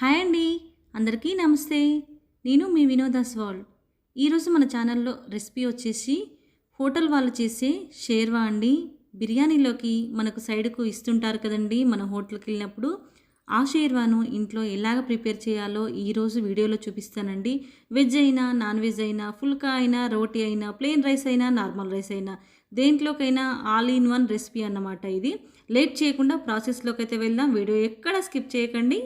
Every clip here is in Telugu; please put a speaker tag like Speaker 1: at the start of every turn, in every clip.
Speaker 1: హాయ్ అండి. అందరికీ నమస్తే. నేను మీ వినోదాస్వాల్ ఈరోజు మన ఛానల్లో రెసిపీ వచ్చేసి హోటల్ వాళ్ళు చేసే షేర్వా అండి. బిర్యానీలోకి మనకు సైడ్కు ఇస్తుంటారు కదండి మన హోటల్కి వెళ్ళినప్పుడు. ఆ షేర్వాను ఇంట్లో ఎలాగ ప్రిపేర్ చేయాలో ఈరోజు వీడియోలో చూపిస్తానండి. వెజ్ అయినా నాన్ వెజ్ అయినా ఫుల్కా అయినా రోటీ అయినా ప్లెయిన్ రైస్ అయినా నార్మల్ రైస్ అయినా. దేంట్లోకైనా ఆల్ ఇన్ వన్ రెసిపీ అన్నమాట ఇది. లేట్ చేయకుండా ప్రాసెస్లోకి అయితే వెళ్దాం. వీడియో ఎక్కడ స్కిప్ చేయకండి.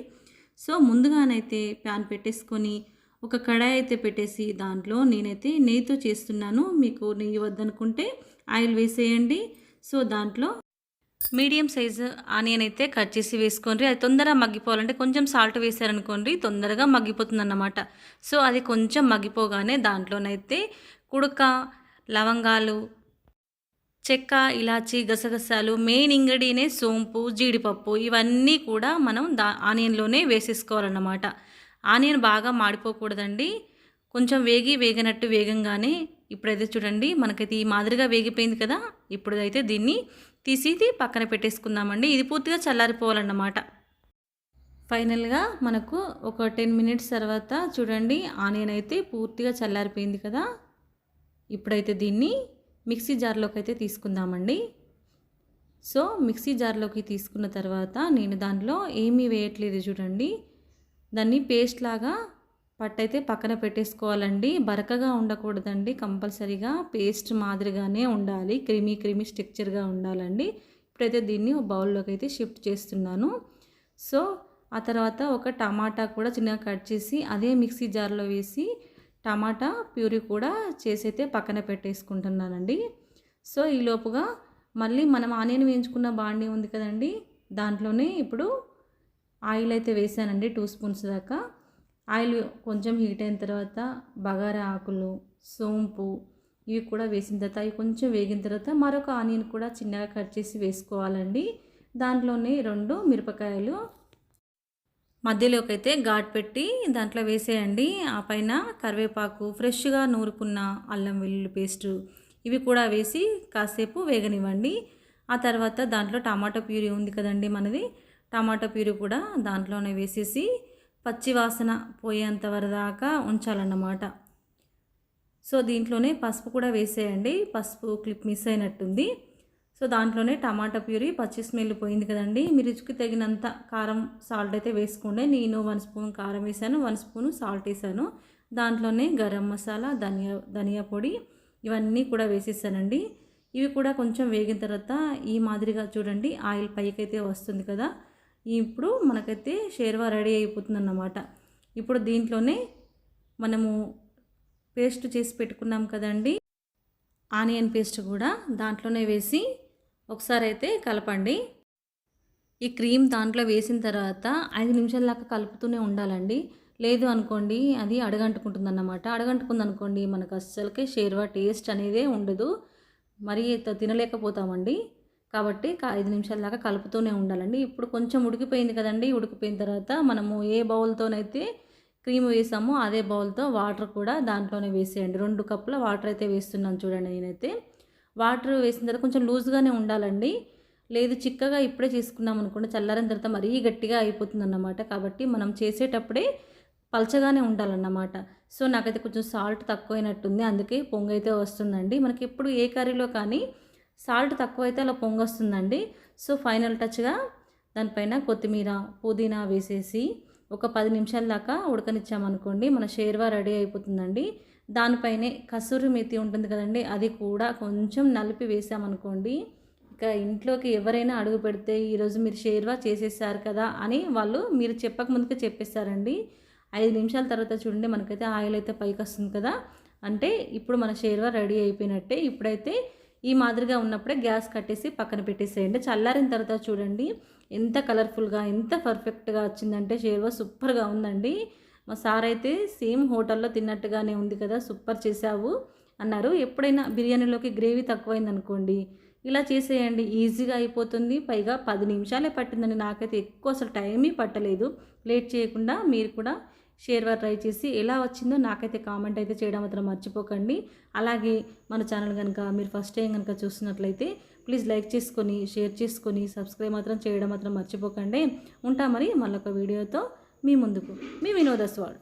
Speaker 1: సో ముందుగానైతే ప్యాన్ పెట్టేసుకొని ఒక కడాయి అయితే పెట్టేసి దాంట్లో నేనైతే నెయ్యితో చేస్తున్నాను. మీకు నెయ్యి వద్దనుకుంటే ఆయిల్ వేసేయండి. సో దాంట్లో మీడియం సైజు ఆనియన్ అయితే కట్ చేసి వేసుకోండి. అది తొందరగా మగ్గిపోవాలంటే కొంచెం సాల్ట్ వేసారనుకోండి తొందరగా మగ్గిపోతుంది అన్నమాట సో అది కొంచెం మగ్గిపోగానే దాంట్లోనైతే కుడక లవంగాలు చెక్క ఇలాచి గసగసాలు మెయిన్ ఇంగ్రీడియనే సోంపు జీడిపప్పు ఇవన్నీ కూడా మనం దా ఆనియన్లోనే వేసేసుకోవాలన్నమాట. ఆనియన్ బాగా మాడిపోకూడదండి. కొంచెం వేగి వేగినట్టు వేగంగానే ఇప్పుడైతే చూడండి మనకైతే ఈ మాదిరిగా వేగిపోయింది కదా ఇప్పుడైతే దీన్ని తీసి పక్కన పెట్టేసుకుందామండి. ఇది పూర్తిగా చల్లారిపోవాలన్నమాట. ఫైనల్గా మనకు ఒక టెన్ మినిట్స్ తర్వాత చూడండి ఆనియన్ అయితే పూర్తిగా చల్లారిపోయింది కదా. ఇప్పుడైతే దీన్ని మిక్సీ జార్లోకి అయితే తీసుకుందామండి. సో మిక్సీ జార్లోకి తీసుకున్న తర్వాత నేను దానిలో ఏమీ వేయట్లేదు చూడండి. దాన్ని పేస్ట్ లాగా పట్టయితే పక్కన పెట్టేసుకోవాలండి. బరకగా ఉండకూడదండి. కంపల్సరీగా పేస్ట్ మాదిరిగానే ఉండాలి. క్రిమీ క్రిమీ స్ట్రక్చర్గా ఉండాలండి. ఇప్పుడైతే దీన్ని బౌల్లోకి అయితే షిఫ్ట్ చేస్తున్నాను. సో ఆ తర్వాత ఒక టమాటా కూడా చిన్నగా కట్ చేసి అదే మిక్సీ జార్లో వేసి టమాటా ప్యూరీ కూడా చేసైతే పక్కన పెట్టేసుకుంటున్నానండి. సో ఈ లోపుగా మళ్ళీ మనం ఆనియన్ వేయించుకున్న బాండీ ఉంది కదండి దాంట్లోనే ఇప్పుడు ఆయిల్ అయితే వేసానండి టూ స్పూన్స్ దాకా. ఆయిల్ కొంచెం హీట్ అయిన తర్వాత బగారా ఆకులు సోంపు ఇవి కూడా వేసిన తర్వాత అవి కొంచెం వేగిన తర్వాత మరొక ఆనియన్ కూడా చిన్నగా కట్ చేసి వేసుకోవాలండి. దాంట్లోనే రెండు మిరపకాయలు మధ్యలోకి అయితే ఘాట్ పెట్టి దాంట్లో వేసేయండి. ఆ పైన కరివేపాకు ఫ్రెష్గా నూరుకున్న అల్లం వెల్లుల్లి పేస్టు ఇవి కూడా వేసి కాసేపు వేగనివ్వండి. ఆ తర్వాత దాంట్లో టమాటా ప్యూరీ ఉంది కదండి మనది. టమాటా ప్యూరీ కూడా దాంట్లోనే వేసేసి పచ్చి వాసన పోయేంత వరదాకా ఉంచాలన్నమాట. సో దీంట్లోనే పసుపు కూడా వేసేయండి. పసుపు క్లిప్ మిస్ అయినట్టుంది. సో దాంట్లోనే టమాటా ప్యూరీ పచ్చి స్మెల్ పోయింది కదండి. మీ రుచికి తగినంత కారం సాల్ట్ అయితే వేసుకోండి. నేను వన్ స్పూన్ కారం వేసాను వన్ స్పూన్ సాల్ట్ వేసాను. దాంట్లోనే గరం మసాలా ధనియా ధనియా పొడి ఇవన్నీ కూడా వేసేసానండి. ఇవి కూడా కొంచెం వేగిన తర్వాత ఈ మాదిరిగా చూడండి ఆయిల్ పైకైతే వస్తుంది కదా. ఇప్పుడు మనకైతే షేర్వా రెడీ అయిపోతుంది అన్నమాట ఇప్పుడు దీంట్లోనే మనము పేస్ట్ చేసి పెట్టుకున్నాం కదండి. ఆనియన్ పేస్ట్ కూడా దాంట్లోనే వేసి ఒకసారి అయితే కలపండి. ఈ క్రీమ్ దాంట్లో వేసిన తర్వాత ఐదు నిమిషాల దాకా కలుపుతూనే ఉండాలండి. లేదు అనుకోండి అది అడగంటుకుంటుంది అన్నమాట అడగంటుకుంది అనుకోండి మనకు అస్సలకే షేర్వా టేస్ట్ అనేదే ఉండదు. మరి తినలేకపోతామండి. కాబట్టి ఐదు నిమిషాల దాకా కలుపుతూనే ఉండాలండి. ఇప్పుడు కొంచెం ఉడికిపోయింది కదండి ఉడికిపోయిన తర్వాత మనము ఏ బౌల్తోనైతే క్రీమ్ వేసామో అదే బౌల్తో వాటర్ కూడా దాంట్లోనే వేసేయండి. రెండు కప్పుల వాటర్ అయితే వేస్తున్నాను చూడండి నేనైతే. వాటర్ వేసిన తర్వాత కొంచెం లూజ్గానే ఉండాలండి. లేదు చిక్కగా ఇప్పుడే చేసుకున్నాం అనుకోండి చల్లారిన తర్వాత మరీ గట్టిగా అయిపోతుంది అన్నమాట కాబట్టి మనం చేసేటప్పుడే పలచగానే ఉండాలన్నమాట. సో నాకైతే కొంచెం సాల్ట్ తక్కువైనట్టుంది. అందుకే పొంగైతే వస్తుందండి. మనకి ఎప్పుడు ఏ కర్రీలో కానీ సాల్ట్ తక్కువైతే అలా పొంగొస్తుందండి. సో ఫైనల్ టచ్గా దానిపైన కొత్తిమీర పుదీనా వేసేసి ఒక పది నిమిషాల దాకా ఉడకనిచ్చామనుకోండి మన షేర్వా రెడీ అయిపోతుందండి. దానిపైనే కసూరి మెతి ఉంటుంది కదండి అది కూడా కొంచెం నలిపి వేసామనుకోండి ఇక ఇంట్లోకి ఎవరైనా అడుగు పెడితే ఈరోజు మీరు షేర్వా చేసేసారు కదా అని వాళ్ళు మీరు చెప్పక ముందుకే చెప్పేస్తారండి. ఐదు నిమిషాల తర్వాత చూడండి మనకైతే ఆయిల్ అయితే పైకి వస్తుంది కదా. అంటే ఇప్పుడు మన షేర్వా రెడీ అయిపోయినట్టే ఇప్పుడైతే ఈ మాదిరిగా ఉన్నప్పుడే గ్యాస్ కట్టేసి పక్కన పెట్టేసేయండి. చల్లారిన తర్వాత చూడండి ఎంత కలర్ఫుల్గా ఎంత పర్ఫెక్ట్గా వచ్చిందంటే షేర్వా సూపర్గా ఉందండి. మా సార్ అయితే సేమ్ హోటల్లో తిన్నట్టుగానే ఉంది కదా సూపర్ చేసావు అన్నారు. ఎప్పుడైనా బిర్యానీలోకి గ్రేవీ తక్కువైందనుకోండి ఇలా చేసేయండి ఈజీగా అయిపోతుంది. పైగా పది నిమిషాలే పట్టిందని నాకైతే ఎక్కువ అసలు టైమే పట్టలేదు. లేట్ చేయకుండా మీరు కూడా షేర్వా ట్రై చేసి ఎలా వచ్చిందో నాకైతే కామెంట్ అయితే చేయడం మాత్రం మర్చిపోకండి. అలాగే మన ఛానల్ కనుక మీరు ఫస్ట్ టైం కనుక చూస్తున్నట్లయితే ప్లీజ్ లైక్ చేసుకొని షేర్ చేసుకొని సబ్స్క్రైబ్ మాత్రం చేయడం మాత్రం మర్చిపోకండి. ఉంటా మరి మళ్ళొక వీడియోతో. మీ ముందుకు మీ వినోద స్వాడ్